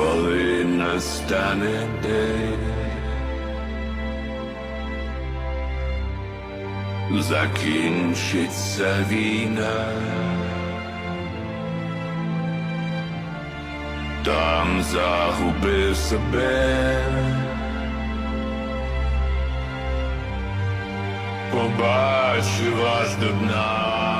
коли настане день. Закінчиться війна, там загубив себе, побачив аж до дна.